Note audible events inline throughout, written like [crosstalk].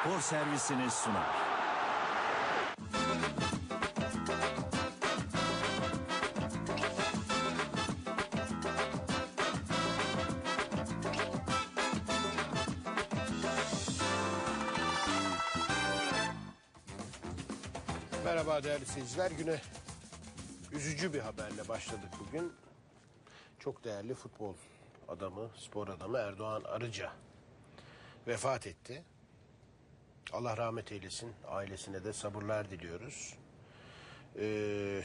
spor servisini sunar. Merhaba değerli seyirciler. Güne üzücü bir haberle başladık bugün. Çok değerli futbol adamı, spor adamı Erdoğan Arıca vefat etti. Allah rahmet eylesin. Ailesine de sabırlar diliyoruz. Ee,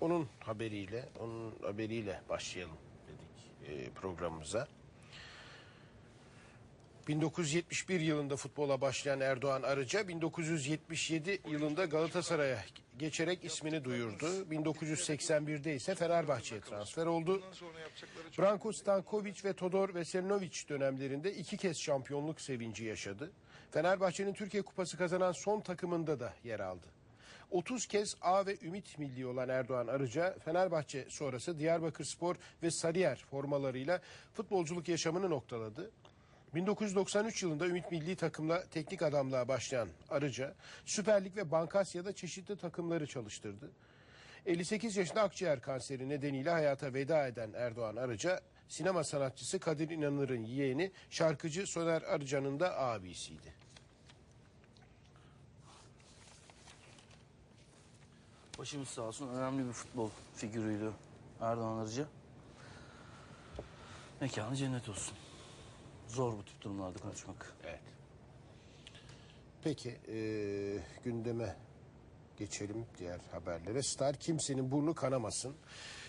onun haberiyle, onun haberiyle başlayalım dedik e, programımıza. 1971 yılında futbola başlayan Erdoğan Arıca 1977 yılında Galatasaray'a geçerek ismini duyurdu. 1981'de ise Fenerbahçe'ye transfer oldu. Branko Stankovic ve Todor Veselinovic dönemlerinde iki kez şampiyonluk sevinci yaşadı. Fenerbahçe'nin Türkiye Kupası kazanan son takımında da yer aldı. 30 kez A ve Ümit milli olan Erdoğan Arıca, Fenerbahçe sonrası Diyarbakır Spor ve Sarıyer formalarıyla futbolculuk yaşamını noktaladı. 1993 yılında Ümit Milli takımla teknik adamlığa başlayan Arıca, Süper Lig ve Bankasya'da çeşitli takımları çalıştırdı. 58 yaşında akciğer kanseri nedeniyle hayata veda eden Erdoğan Arıca, sinema sanatçısı Kadir İnanır'ın yeğeni, şarkıcı Soner Arıca'nın da abisiydi. Başımız sağ olsun önemli bir futbol figürüydü Erdoğan Arıcı. Mekanı cennet olsun. Zor bu tip durumlarda konuşmak. Evet. Peki eee, gündeme geçelim diğer haberlere. Star kimsenin burnu kanamasın.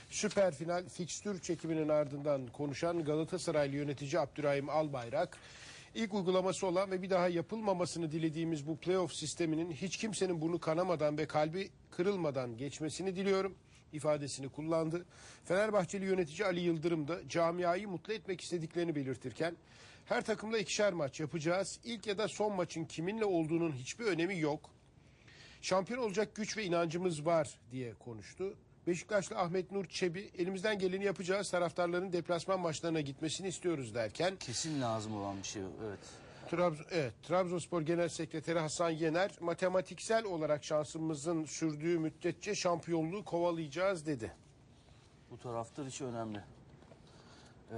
Süper final fikstür çekiminin ardından konuşan Galatasaraylı yönetici Abdurrahim Albayrak ilk uygulaması olan ve bir daha yapılmamasını dilediğimiz bu playoff sisteminin hiç kimsenin burnu kanamadan ve kalbi kırılmadan geçmesini diliyorum ifadesini kullandı. Fenerbahçeli yönetici Ali Yıldırım da camiayı mutlu etmek istediklerini belirtirken her takımla ikişer maç yapacağız. İlk ya da son maçın kiminle olduğunun hiçbir önemi yok. Şampiyon olacak güç ve inancımız var diye konuştu. Beşiktaşlı Ahmet Nur Çebi elimizden geleni yapacağız taraftarların deplasman maçlarına gitmesini istiyoruz derken Kesin lazım olan bir şey evet. Trabzon, evet, Trabzonspor Genel Sekreteri Hasan Yener matematiksel olarak şansımızın sürdüğü müddetçe şampiyonluğu kovalayacağız dedi. Bu taraftar işi önemli. Ee,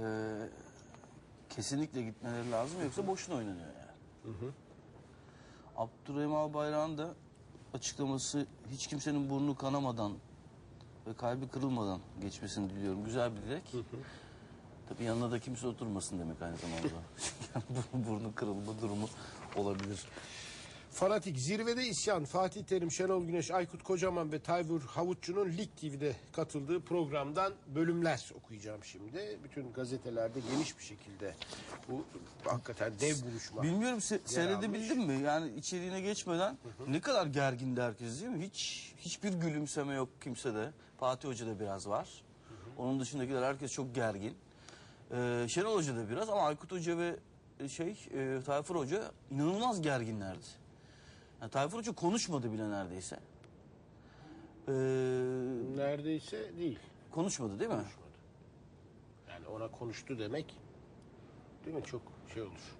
kesinlikle gitmeleri lazım yoksa boşuna oynanıyor yani. Abdurrahim Albayrak'ın da açıklaması hiç kimsenin burnu kanamadan ve kalbi kırılmadan geçmesini diliyorum. Güzel bir dilek. Tabii yanına da kimse oturmasın demek aynı zamanda. [laughs] yani burnu, burnu kırılma durumu olabilir. Fanatik zirvede isyan Fatih Terim, Şenol Güneş, Aykut Kocaman ve Tayfur Havutçu'nun Lig TV'de katıldığı programdan bölümler okuyacağım şimdi. Bütün gazetelerde geniş bir şekilde bu hakikaten dev buluşma. Bilmiyorum se- seyredebildin mi? Yani içeriğine geçmeden ne kadar gergindi herkes değil mi? Hiç hiçbir gülümseme yok kimsede. Fatih Hoca da biraz var. Onun dışındakiler herkes çok gergin. Ee, Şenol Hoca da biraz ama Aykut Hoca ve e, şey e, Tayfur Hoca inanılmaz gerginlerdi. Yani Tayfur Hoca konuşmadı bile neredeyse. Ee, Neredeyse değil. konuşmadı değil mi? Yani ona konuştu demek değil mi çok şey olur.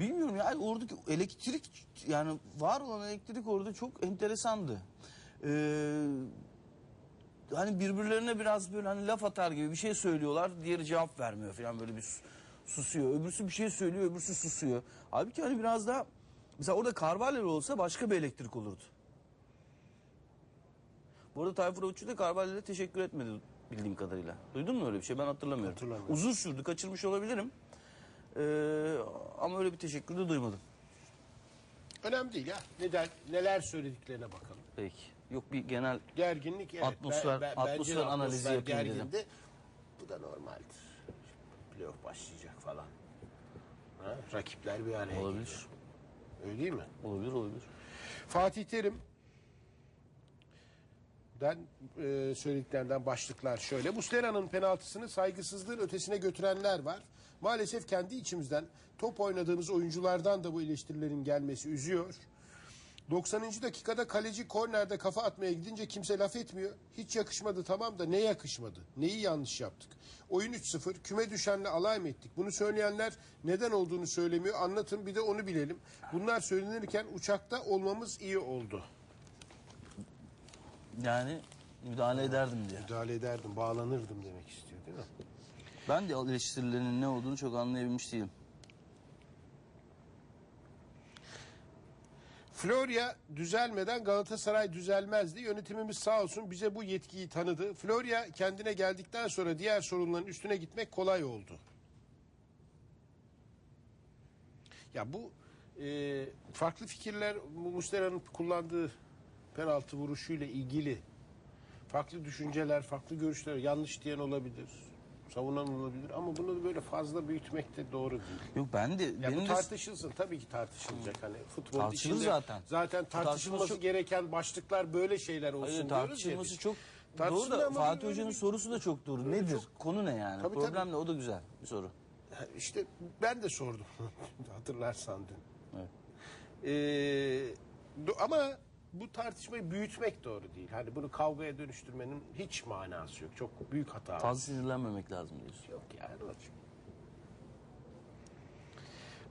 Bilmiyorum yani oradaki elektrik yani var olan elektrik orada çok enteresandı. Ee, hani birbirlerine biraz böyle hani laf atar gibi bir şey söylüyorlar diğeri cevap vermiyor falan böyle bir sus- susuyor. Öbürsü bir şey söylüyor öbürsü susuyor. Halbuki hani biraz daha mesela orada Carvalho olsa başka bir elektrik olurdu. Bu arada Tayfur Uççu da Carvalho'ya teşekkür etmedi bildiğim kadarıyla. Duydun mu öyle bir şey? Ben hatırlamıyorum. Hatırlamıyorum. Uzun sürdü kaçırmış olabilirim. Ee, ama öyle bir teşekkür de duymadım. Önemli değil ya. Neden, neler söylediklerine bakalım. Peki. Yok bir genel Gerginlik evet. Atmosfer- bence atmosfer de analizi atmosfer yapayım dedim. gergindi. Bu da normaldir. Playoff başlayacak falan. Ha? Rakipler bir araya Olabilir. geliyor. Öyle değil mi? olabilir olabilir. Fatih Terim den e, söylediklerinden başlıklar şöyle. Muslera'nın penaltısını saygısızlığın ötesine götürenler var. Maalesef kendi içimizden top oynadığımız oyunculardan da bu eleştirilerin gelmesi üzüyor. 90. dakikada kaleci kornerde kafa atmaya gidince kimse laf etmiyor. Hiç yakışmadı tamam da ne yakışmadı? Neyi yanlış yaptık? Oyun 3-0 küme düşenle alay mı ettik? Bunu söyleyenler neden olduğunu söylemiyor. Anlatın bir de onu bilelim. Bunlar söylenirken uçakta olmamız iyi oldu. Yani müdahale ederdim diye. Müdahale ederdim, bağlanırdım demek istiyor değil mi? Ben de eleştirilerinin ne olduğunu çok anlayabilmiş değilim. Florya düzelmeden Galatasaray düzelmezdi. Yönetimimiz sağ olsun bize bu yetkiyi tanıdı. Florya kendine geldikten sonra diğer sorunların üstüne gitmek kolay oldu. Ya bu e, farklı fikirler Mustera'nın kullandığı penaltı vuruşuyla ilgili farklı düşünceler, farklı görüşler yanlış diyen olabilir. Savunan olabilir ama bunu böyle fazla büyütmek de doğru değil. Yok ben de Ya benim bu tartışılsın tabii ki tartışılacak hani futbol Tartışılır içinde zaten. zaten tartışılması çok- gereken başlıklar böyle şeyler olsun Hayır, diyoruz ya tartışılması biz. çok doğru da Fatih Hoca'nın sorusu da çok doğru. Nedir? Konu ne yani? Tabii, Problem tabii. ne? O da güzel bir soru. İşte ben de sordum [laughs] hatırlarsan dün. Evet. Ee, ama bu tartışmayı büyütmek doğru değil. Hani bunu kavgaya dönüştürmenin hiç manası yok. Çok büyük hata. Fazla sinirlenmemek lazım diyorsun. Yok yani olacak.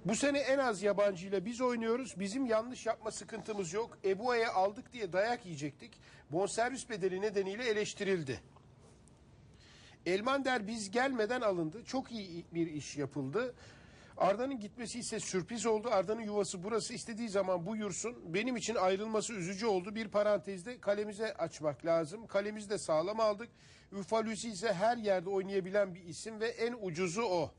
Bu sene en az yabancıyla biz oynuyoruz. Bizim yanlış yapma sıkıntımız yok. Ebua'ya aldık diye dayak yiyecektik. Bonservis bedeli nedeniyle eleştirildi. Elmander biz gelmeden alındı. Çok iyi bir iş yapıldı. Arda'nın gitmesi ise sürpriz oldu. Arda'nın yuvası burası. istediği zaman buyursun. Benim için ayrılması üzücü oldu. Bir parantezde kalemize açmak lazım. Kalemizi de sağlam aldık. Üfalusi ise her yerde oynayabilen bir isim ve en ucuzu o.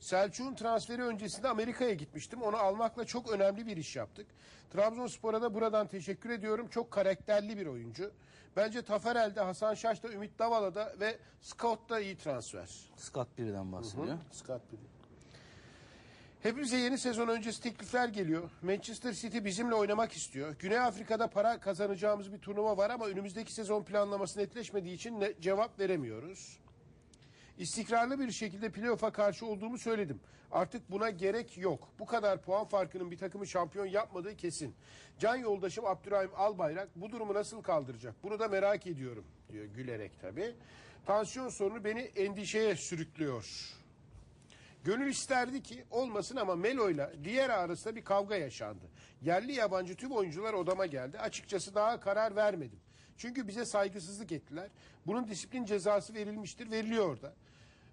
Selçuk'un transferi öncesinde Amerika'ya gitmiştim. Onu almakla çok önemli bir iş yaptık. Trabzonspor'a da buradan teşekkür ediyorum. Çok karakterli bir oyuncu. Bence Taferel'de, Hasan Şaş'ta, Ümit Davala'da ve Scott'ta iyi transfer. Scott birden bahsediyor. Scott Pilgrim. Hepimize yeni sezon öncesi teklifler geliyor. Manchester City bizimle oynamak istiyor. Güney Afrika'da para kazanacağımız bir turnuva var ama önümüzdeki sezon planlaması netleşmediği için ne, cevap veremiyoruz. İstikrarlı bir şekilde playoff'a karşı olduğumu söyledim. Artık buna gerek yok. Bu kadar puan farkının bir takımı şampiyon yapmadığı kesin. Can yoldaşım Abdurrahim Albayrak bu durumu nasıl kaldıracak? Bunu da merak ediyorum diyor gülerek tabii. Tansiyon sorunu beni endişeye sürüklüyor. Gönül isterdi ki olmasın ama Melo'yla diğer arasında bir kavga yaşandı. Yerli yabancı tüm oyuncular odama geldi. Açıkçası daha karar vermedim. Çünkü bize saygısızlık ettiler. Bunun disiplin cezası verilmiştir, veriliyor da.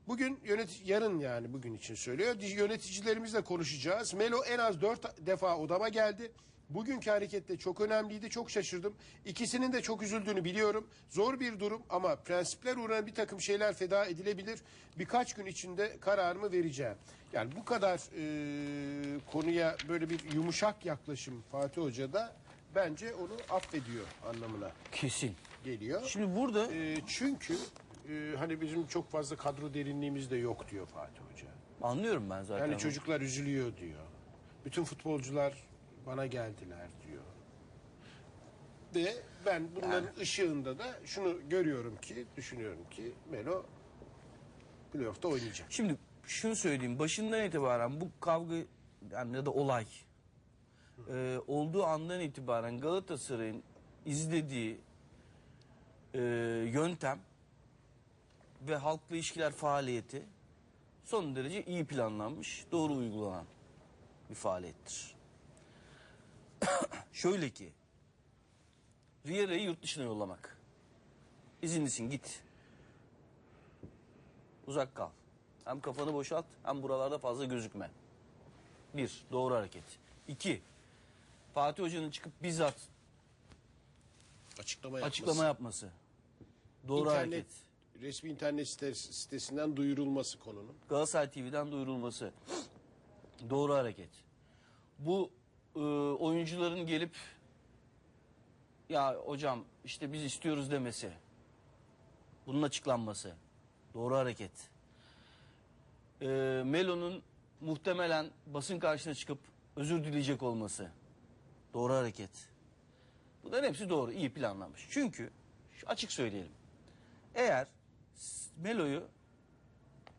Bugün yönetici, yarın yani bugün için söylüyor. Yöneticilerimizle konuşacağız. Melo en az dört defa odama geldi. Bugünkü hareket de çok önemliydi. Çok şaşırdım. İkisinin de çok üzüldüğünü biliyorum. Zor bir durum ama prensipler uğruna bir takım şeyler feda edilebilir. Birkaç gün içinde kararımı vereceğim. Yani bu kadar e, konuya böyle bir yumuşak yaklaşım Fatih Hoca da bence onu affediyor anlamına Kesin. geliyor. Şimdi burada E, çünkü e, hani bizim çok fazla kadro derinliğimiz de yok diyor Fatih Hoca. anlıyorum ben zaten. Yani çocuklar üzülüyor diyor. Bütün futbolcular bana geldiler diyor. Ve ben bunların ışığında da şunu görüyorum ki, düşünüyorum ki Melo playoff'ta oynayacak. Şimdi şunu söyleyeyim. Başından itibaren bu kavga yani ya da olay e, olduğu andan itibaren Galatasaray'ın izlediği e, yöntem ve halkla ilişkiler faaliyeti son derece iyi planlanmış, doğru uygulanan bir faaliyettir. [coughs] Şöyle ki Riera'yı yurt dışına yollamak. İzinlisin git. Uzak kal. Hem kafanı boşalt hem buralarda fazla gözükme. Bir, doğru hareket. İki, Fatih Hoca'nın çıkıp bizzat Açıklama yapması. açıklama yapması. Doğru İnternet, hareket. resmi internet sitesi- sitesinden duyurulması konunun. Galatasaray TV'den duyurulması. Doğru hareket. Bu e, oyuncuların gelip ya hocam işte biz istiyoruz demesi. Bunun açıklanması. Doğru hareket. E, Melo'nun muhtemelen basın karşısına çıkıp özür dileyecek olması. Doğru hareket. Bunların hepsi doğru, iyi planlanmış. Çünkü açık söyleyelim. Eğer Melo'yu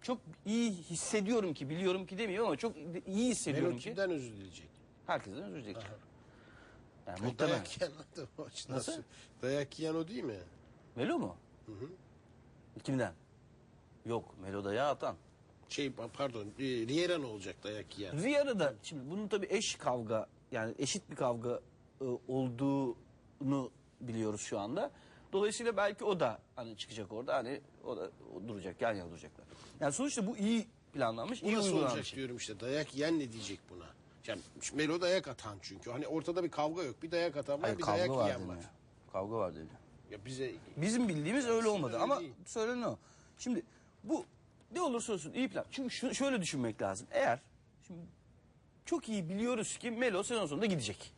çok iyi hissediyorum ki, biliyorum ki demiyorum ama çok iyi hissediyorum Melo ki kimden özür dileyecek? Herkesten özür dileyecek. Yani muhtemelen. Dayak yiyen adam o açıdan Nasıl? sö- Dayak yiyen o değil mi? Melo mu? Kimden? Yok Melo dayağı atan. Şey pardon e, Riera ne olacak dayak yiyen? Riyar'ı da şimdi bunun tabii eş kavga yani eşit bir kavga e, olduğunu biliyoruz şu anda. Dolayısıyla belki o da hani çıkacak orada hani o da o duracak yan yana duracaklar. Yani sonuçta bu iyi planlanmış, Bu iyi nasıl uygulanmış. olacak diyorum işte dayak yiyen ne diyecek buna? Yani Melo dayak atan çünkü. Hani ortada bir kavga yok. Bir dayak atan var Hayır, bir kavga dayak var yiyen deniyor. var. Kavga var deniyor. Ya bize Bizim bildiğimiz öyle olmadı öyle ama değil. söylenen o. Şimdi bu ne olursa olsun iyi plan. Çünkü şu, şöyle düşünmek lazım. Eğer şimdi çok iyi biliyoruz ki Melo sezon sonunda gidecek.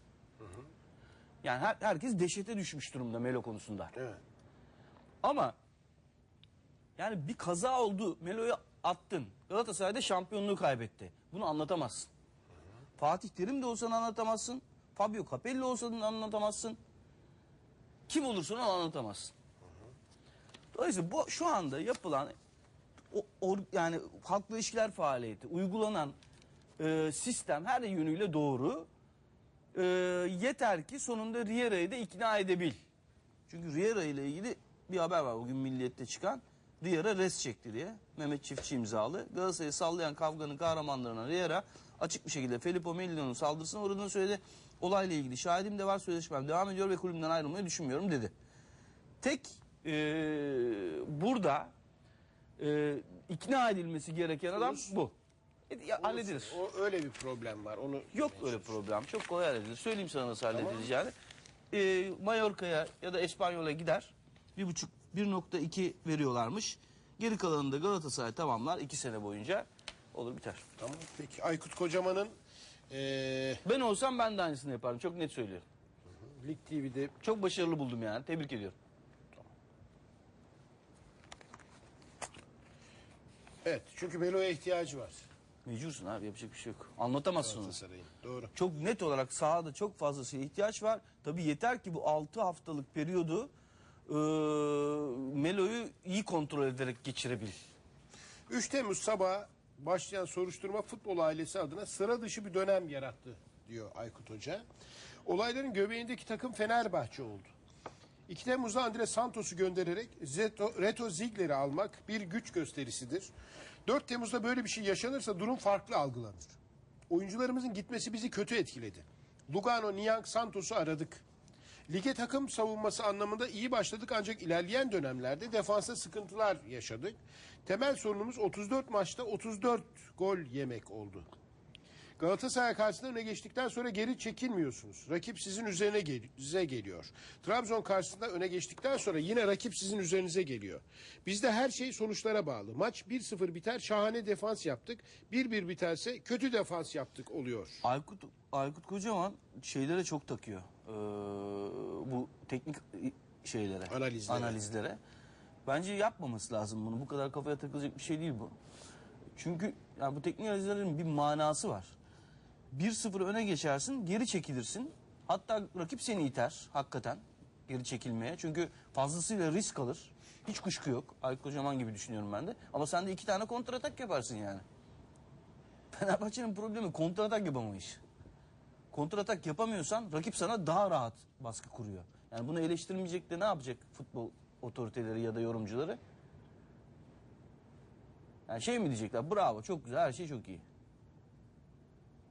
Yani her, herkes dehşete düşmüş durumda Melo konusunda. evet. Ama yani bir kaza oldu. Melo'yu attın. Galatasaray'da şampiyonluğu kaybetti. Bunu anlatamazsın. Fatih Terim de olsan anlatamazsın. Fabio Capello olsan anlatamazsın. Kim olursa anlatamazsın. Dolayısıyla bu şu anda yapılan o, or- yani halkla ilişkiler faaliyeti, uygulanan e, sistem her yönüyle doğru. E, yeter ki sonunda Riera'yı da ikna edebil. Çünkü Riera ile ilgili bir haber var bugün Milliyet'te çıkan. Riera res çekti diye. Mehmet Çiftçi imzalı. Galatasaray'ı sallayan kavganın kahramanlarına Riera açık bir şekilde Filippo Melio'nun saldırısına uğradığını söyledi. Olayla ilgili şahidim de var sözleşmem devam ediyor ve kulübümden ayrılmayı düşünmüyorum dedi. Tek e, burada e, ikna edilmesi gereken adam bu. E, ya, halledilir. O öyle bir problem var. Onu Yok öyle problem. Çok kolay halledilir. Söyleyeyim sana nasıl halledileceğini. Ee, Mallorca'ya ya da Espanyol'a gider. Bir buçuk, 1.2 veriyorlarmış. Geri kalanını da Galatasaray tamamlar iki sene boyunca. Olur biter. Tamam. Peki Aykut Kocaman'ın eee Ben olsam ben de aynısını yaparım. Çok net söylüyorum. Lig TV'de Çok başarılı buldum yani. Tebrik ediyorum. evet çünkü Melo'ya ihtiyacı var Mecbursun abi yapacak bir şey yok. Anlatamazsın onu. Doğru. Çok net olarak sahada çok fazla şeye ihtiyaç var. Tabii yeter ki bu 6 haftalık periyodu e, Melo'yu iyi kontrol ederek geçirebil. 3 Temmuz sabahı başlayan soruşturma futbol ailesi adına sıra dışı bir dönem yarattı diyor Aykut Hoca. Olayların göbeğindeki takım Fenerbahçe oldu. 2 Temmuz'da Andre Santos'u göndererek Zeto, Reto Ziegler'i almak bir güç gösterisidir. 4 Temmuz'da böyle bir şey yaşanırsa durum farklı algılanır. Oyuncularımızın gitmesi bizi kötü etkiledi. Lugano, Niang, Santos'u aradık. Lige takım savunması anlamında iyi başladık ancak ilerleyen dönemlerde defansa sıkıntılar yaşadık. Temel sorunumuz 34 maçta 34 gol yemek oldu. Galatasaray karşısında öne geçtikten sonra geri çekilmiyorsunuz. Rakip sizin üzerine gel size geliyor. Trabzon karşısında öne geçtikten sonra yine rakip sizin üzerinize geliyor. Bizde her şey sonuçlara bağlı. Maç 1-0 biter şahane defans yaptık. 1-1 biterse kötü defans yaptık oluyor. Aykut Aykut Kocaman şeylere çok takıyor. Ee, bu teknik şeylere, Analizlere. analizlere. Bence yapmaması lazım bunu. Bu kadar kafaya takılacak bir şey değil bu. Çünkü yani bu teknik analizlerin bir manası var. 1-0 öne geçersin, geri çekilirsin. Hatta rakip seni iter hakikaten geri çekilmeye. Çünkü fazlasıyla risk alır. Hiç kuşku yok. Aykut Kocaman gibi düşünüyorum ben de. Ama sen de iki tane kontratak yaparsın yani. [laughs] Fenerbahçe'nin problemi kontratak yapamayış. Kontratak yapamıyorsan rakip sana daha rahat baskı kuruyor. Yani bunu eleştirmeyecek de ne yapacak futbol otoriteleri ya da yorumcuları? Yani şey mi diyecekler? Bravo, çok güzel, her şey çok iyi.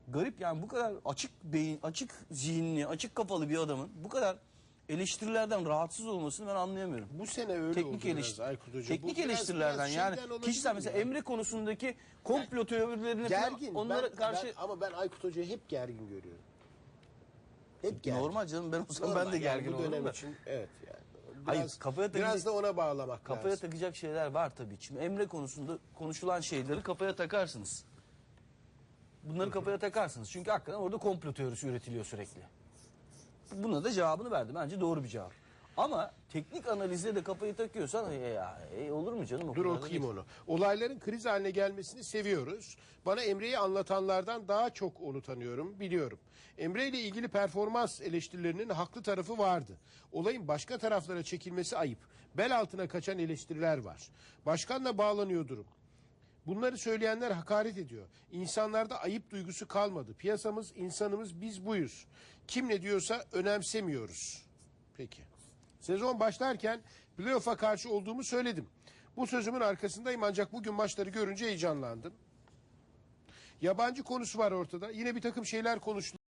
Garip yani bu kadar açık beyin, açık zihinli, açık kafalı bir adamın bu kadar eleştirilerden rahatsız olmasını ben anlayamıyorum. Bu sene öyle Teknik oldu biraz eleştiri, Aykut Hoca. Bu teknik biraz- eleştirilerden biraz yani kişisel mesela ya? Emre konusundaki komplo Gergin. falan onlara Ben- karşı ben- ama ben Aykut Hoca'yı hep gergin görüyorum. Hep gergin. normal canım ben olsam Normal ben de yani gergin bu olurum dönem da. için evet yani. Biraz, Hayır, kafaya takacak- biraz da ona bağlamak Kafaya lazım. takacak şeyler var tabii. Şimdi Emre konusunda konuşulan şeyleri kafaya takarsınız. Bunları kafaya takarsınız. Çünkü hakikaten orada komplo teorisi üretiliyor sürekli. Buna da cevabını verdi. Bence doğru bir cevap. Ama teknik analizde de kafayı takıyorsan e, ya, e, olur mu canım? O Dur kadar da okuyayım değil. onu. Olayların kriz haline gelmesini seviyoruz. Bana Emre'yi anlatanlardan daha çok onu tanıyorum, biliyorum. Emre ile ilgili performans eleştirilerinin haklı tarafı vardı. Olayın başka taraflara çekilmesi ayıp. Bel altına kaçan eleştiriler var. Başkanla bağlanıyor durum. Bunları söyleyenler hakaret ediyor. İnsanlarda ayıp duygusu kalmadı. Piyasamız, insanımız biz buyuz. Kim ne diyorsa önemsemiyoruz. Peki. Sezon başlarken playoff'a karşı olduğumu söyledim. Bu sözümün arkasındayım ancak bugün maçları görünce heyecanlandım. Yabancı konusu var ortada. Yine bir takım şeyler konuştu.